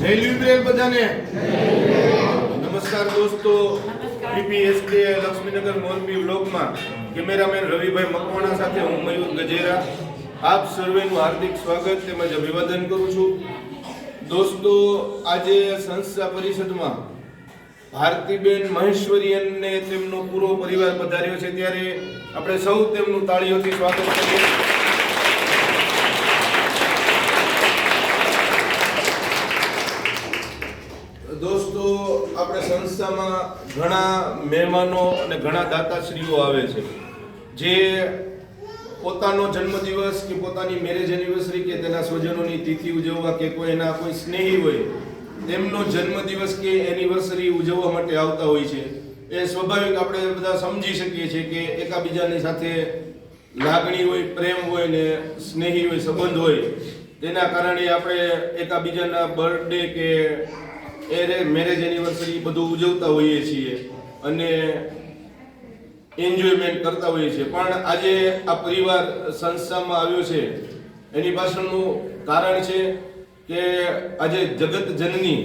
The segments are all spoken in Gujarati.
જય લિબ્રેલ બધાને. નમસ્કાર દોસ્તો. પીપીએસકે લક્ષ્મીનગર મોરબી બ્લોકમાં કેમેરામેન રવિભાઈ મકવાણા સાથે હું મયુર ગજેરા. આપ સર્વેનું હાર્દિક સ્વાગત તેમજ અભિવાદન કરું છું. દોસ્તો, આજે સંસ્થા પરિષદમાં ભારતીબેન મહેશ્વરીયનને તેમનો પૂરો પરિવાર પધાર્યો છે. ત્યારે આપણે સૌ તેમનું તાળીઓથી સ્વાગત કરીએ દોસ્તો આપણે સંસ્થામાં ઘણા મહેમાનો અને ઘણા દાતાશ્રીઓ આવે છે. જે પોતાનો જન્મદિવસ કે પોતાની મેરેજ એનિવર્સરી કે તેના સ્વજનોની તિથિ ઉજવવા કે કોઈ એના કોઈ સ્નેહી હોય, તેમનો જન્મદિવસ કે એનિવર્સરી ઉજવવા માટે આવતા હોય છે. એ સ્વાભાવિક આપણે બધા સમજી શકીએ છીએ કે એકાબીજાની સાથે લાગણી હોય, પ્રેમ હોય ને સ્નેહી હોય, સંબંધ હોય, તેના કારણે આપણે એકાબીજાના બર્થડે કે એરે મેરેજ એનિવર્સરી બધું ઉજવતા હોઈએ છીએ અને એન્જોયમેન્ટ કરતા હોઈએ છીએ. પણ આજે આ પરિવાર સંસ્થામાં આવ્યો છે, એની પાછળનું કારણ છે કે આજે જગત જનની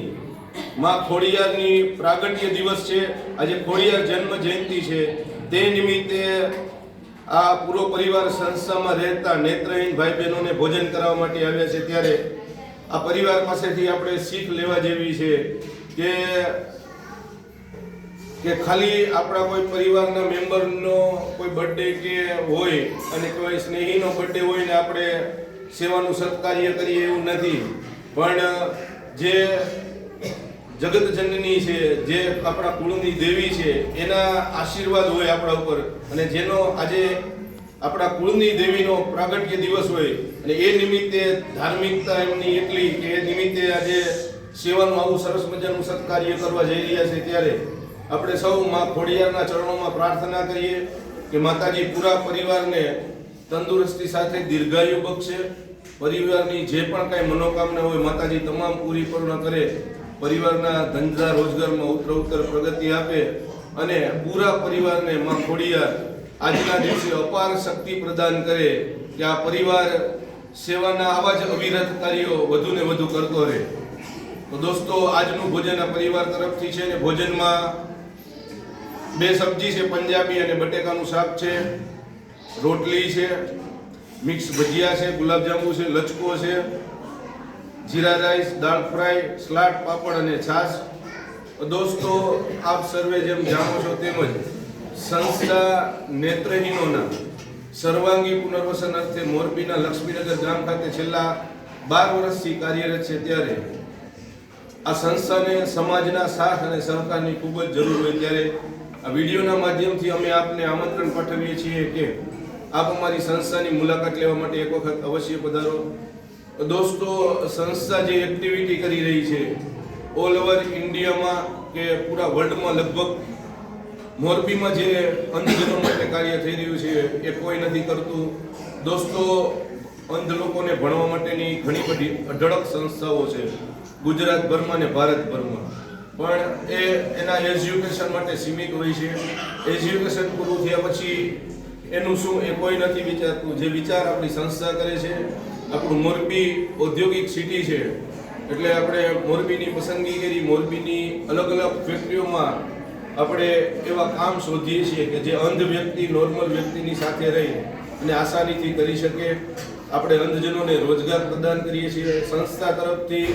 માં ખોડિયારની પ્રાગટ્ય દિવસ છે. આજે ખોડિયાર જન્મ જયંતિ છે. તે નિમિત્તે આ પૂરો પરિવાર સંસ્થામાં રહેતા નેત્રહીન ભાઈ બહેનોને ભોજન કરાવવા માટે આવ્યા છે. ત્યારે આ પરિવાર પાસેથી આપણે શીખ લેવા જેવી છે કે કે ખાલી આપણા કોઈ પરિવારના મેમ્બરનો કોઈ બર્થડે કે હોય અને કોઈ સ્નેહીનો બર્થડે હોય ને આપણે સેવાનું સત્કાર્ય કરીએ એવું નથી. પણ જે જગતજનની છે, જે આપણા કુળની દેવી છે, એના આશીર્વાદ હોય આપણા ઉપર. અને જેનો આજે આપણા કુળની દેવીનો પ્રાગટ્ય દિવસ હોય અને એ નિમિત્તે ધાર્મિકતા એમની એટલી કે એ નિમિત્તે આજે સેવાનું આવું સરસ મજાનું સત્કાર્ય કરવા જઈ રહ્યા છે ત્યારે આપણે સૌ માં ખોડિયારના ચરણોમાં પ્રાર્થના કરીએ કે માતાજી પૂરા પરિવારને તંદુરસ્તી સાથે દીર્ઘાયુ બક્ષે. પરિવારની જે પણ કાંઈ મનોકામના હોય માતાજી તમામ પૂરી પૂર્ણ કરે. પરિવારના ધંધા રોજગારમાં ઉત્તર ઉત્તર પ્રગતિ આપે અને પૂરા પરિવારને માં ખોડિયાર આજના દિવસે અપાર શક્તિ પ્રદાન કરે કે આ પરિવાર સેવાના આવા જ અવિરત કાર્યો વધુ ને વધુ કરતો રહે. તો દોસ્તો, આજનું ભોજન આ પરિવાર તરફથી છે ને ભોજનમાં બે સબ્જી છે, પંજાબી અને બટેકાનું શાક છે, રોટલી છે, મિક્સ ભજીયા છે, ગુલાબજાંબુ છે, લચકો છે, jeera rice, dal fry, salad, papad અને છાશ. દોસ્તો, આપ સર્વે જેમ જાણો છો તેમજ સંસ્થા નેત્રહીનોના સર્વાંગી પુનર્વસન અર્થે મોરબીના લક્ષ્મીનગર ગામ ખાતે છેલ્લા બાર વર્ષથી કાર્યરત છે ત્યારે આ સંસ્થાને સમાજના સાથ અને સહકારની ખૂબ જ જરૂર હોય ત્યારે આ વિડીયોના માધ્યમથી અમે આપને આમંત્રણ પાઠવીએ છીએ કે આપ અમારી સંસ્થાની મુલાકાત લેવા માટે એક વખત અવશ્ય પધારો. દોસ્તો, સંસ્થા જે એક્ટિવિટી કરી રહી છે ઓલ ઓવર ઇન્ડિયામાં કે પૂરા વર્લ્ડમાં લગભગ મોરબીમાં જે અંધજનો માટે કાર્ય થઈ રહ્યું છે, એ કોઈ નથી કરતું. દોસ્તો અંધ લોકોને ભણવા માટેની ઘણી બધી અઢળક સંસ્થાઓ છે ગુજરાતભરમાં ને ભારતભરમાં પણ એ એના એજ્યુકેશન માટે સીમિત હોય છે. એજ્યુકેશન પૂરું થયા પછી એનું શું, એ કોઈ નથી વિચારતું. જે વિચાર આપણી સંસ્થા કરે છે, આપણું મોરબી ઔદ્યોગિક સિટી છે. એટલે આપણે મોરબીની પસંદગી કરી, મોરબીની અલગ અલગ ફેક્ટરીઓમાં આપણે એવા કામ શોધીએ છીએ કે જે અંધ વ્યક્તિ નોર્મલ વ્યક્તિની સાથે રહી અને આસાનીથી કરી શકે. આપણે અંધજનોને રોજગાર પ્રદાન કરીએ છીએ. સંસ્થા તરફથી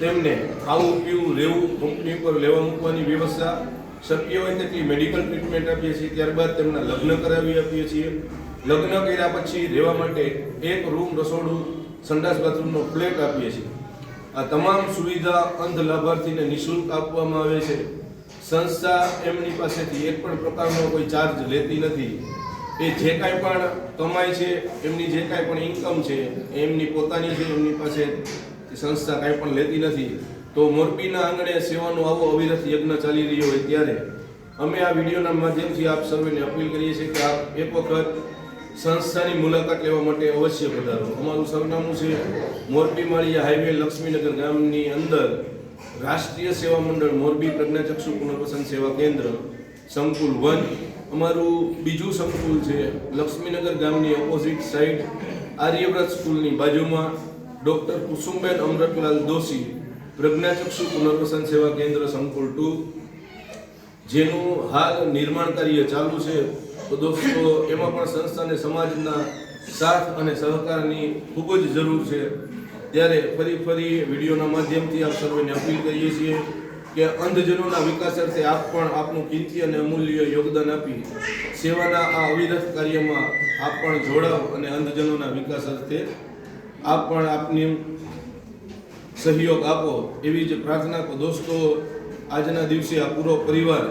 તેમને ખાવું, પીવું, રહેવું કંપની પર લેવા મૂકવાની વ્યવસ્થા શક્ય હોય તેટલી મેડિકલ ટ્રીટમેન્ટ આપીએ છીએ. ત્યારબાદ તેમના લગ્ન કરાવી આપીએ છીએ. લગ્ન કર્યા પછી રહેવા માટે એક રૂમ રસોડું, સંડાસ બાથરૂમનો ફ્લેટ આપીએ છીએ. આ તમામ સુવિધા અંધ લાભાર્થીને નિઃશુલ્ક આપવામાં આવે છે. સંસ્થા એમની પાસેથી એક પણ પ્રકારનો કોઈ ચાર્જ લેતી નથી. એ જે કાંઈ પણ કમાય છે, એમની જે કાંઈ પણ ઇન્કમ છે, એમની પોતાની છે, એમની પાસે સંસ્થા કાંઈ પણ લેતી નથી. તો મોરબીના આંગણે સેવાનો આવો અવિરત યજ્ઞ ચાલી રહ્યો હોય ત્યારે અમે આ વિડીયોના માધ્યમથી આપ સર્વેને અપીલ કરીએ છીએ કે આપ એક વખત સંસ્થાની મુલાકાત લેવા માટે અવશ્ય પધારો. અમારું સરનામું છે મોરબી માળિયા હાઈવે લક્ષ્મીનગર ગામની અંદર રાષ્ટ્રીય સેવા મંડળ મોરબી પ્રજ્ઞાચક્ષુ પુનર્વસન સેવા કેન્દ્ર, સંકુલ વન. અમારું બીજું સંકુલ છે લક્ષ્મીનગર ગામની ઓપોઝિટ સાઈડ આર્યવ્રત સ્કૂલની બાજુમાં ડૉક્ટર કુસુમબેન અમૃતલાલ દોશી, પ્રજ્ઞાચક્ષુ પુનર્વસન સેવા કેન્દ્ર સંકુલ ટુ. જેનું હાલ નિર્માણ કાર્ય ચાલુ છે. તો દોસ્તો, એમાં પણ સંસ્થા અને સમાજના સાથ અને સહકારની ખૂબ જ જરૂર છે. ત્યારે ફરી ફરી વિડીયોના માધ્યમથી આપ સર્વેને અપીલ કરીએ છીએ કે અંધજનોના વિકાસ અર્થે આપ પણ આપનું કિંમતી અને અમૂલ્ય યોગદાન આપી સેવાના આ અવિરત કાર્યમાં આપ પણ જોડાવ અને અંધજનોના વિકાસ અર્થે આપ પણ આપની સહયોગ આપો એવી જ પ્રાર્થના તો દોસ્તો, આજના દિવસે આ પૂરો પરિવાર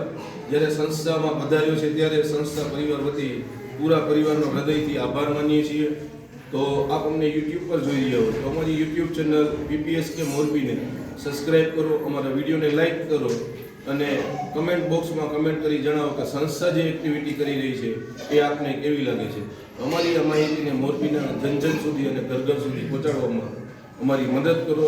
જ્યારે સંસ્થામાં પધાર્યો છે ત્યારે સંસ્થા પરિવાર વતી પૂરા પરિવારનો હૃદયથી આભાર માનીએ છીએ. તો આપ અમને યુટ્યુબ પર જોઈ રહ્યા તો અમારી યુટ્યુબ ચેનલ પીપીએસ કે મોરબીને સબસ્ક્રાઇબ કરો, અમારા વિડીયોને લાઇક કરો અને કમેન્ટ બોક્સમાં કમેન્ટ કરી જણાવો કે સંસ્થા જે એક્ટિવિટી કરી રહી છે, એ આપને કેવી લાગે છે? અમારી આ માહિતીને મોરબીના જન જન સુધી અને ઘર ઘર સુધી પહોંચાડવામાં અમારી મદદ કરો.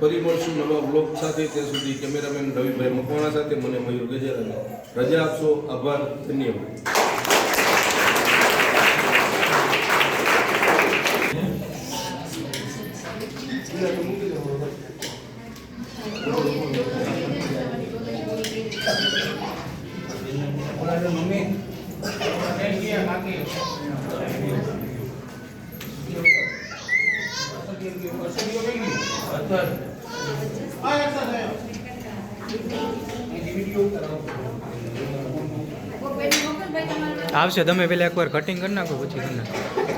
ફરી મળશું નવા બ્લોગ સાથે. ત્યાં સુધી કેમેરામેન રવિભાઈ મકવાણા સાથે. મને મયુર ગજેરાને રજા આપશો. આભાર. ધન્યવાદ. આવશે તમે પેલા એકવાર કટિંગ કરી નાખો પછી કરી નાખો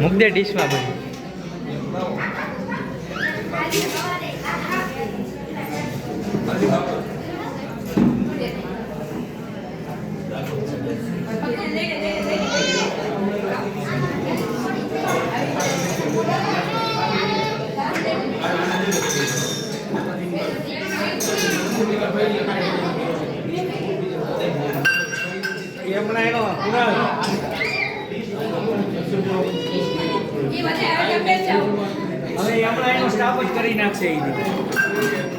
મૂક દે ડીશમાં બધું. Thank બધે હવે એનો જાઓ. હવે હમણાં એનો સ્ટાફ જ કરી નાખશે એ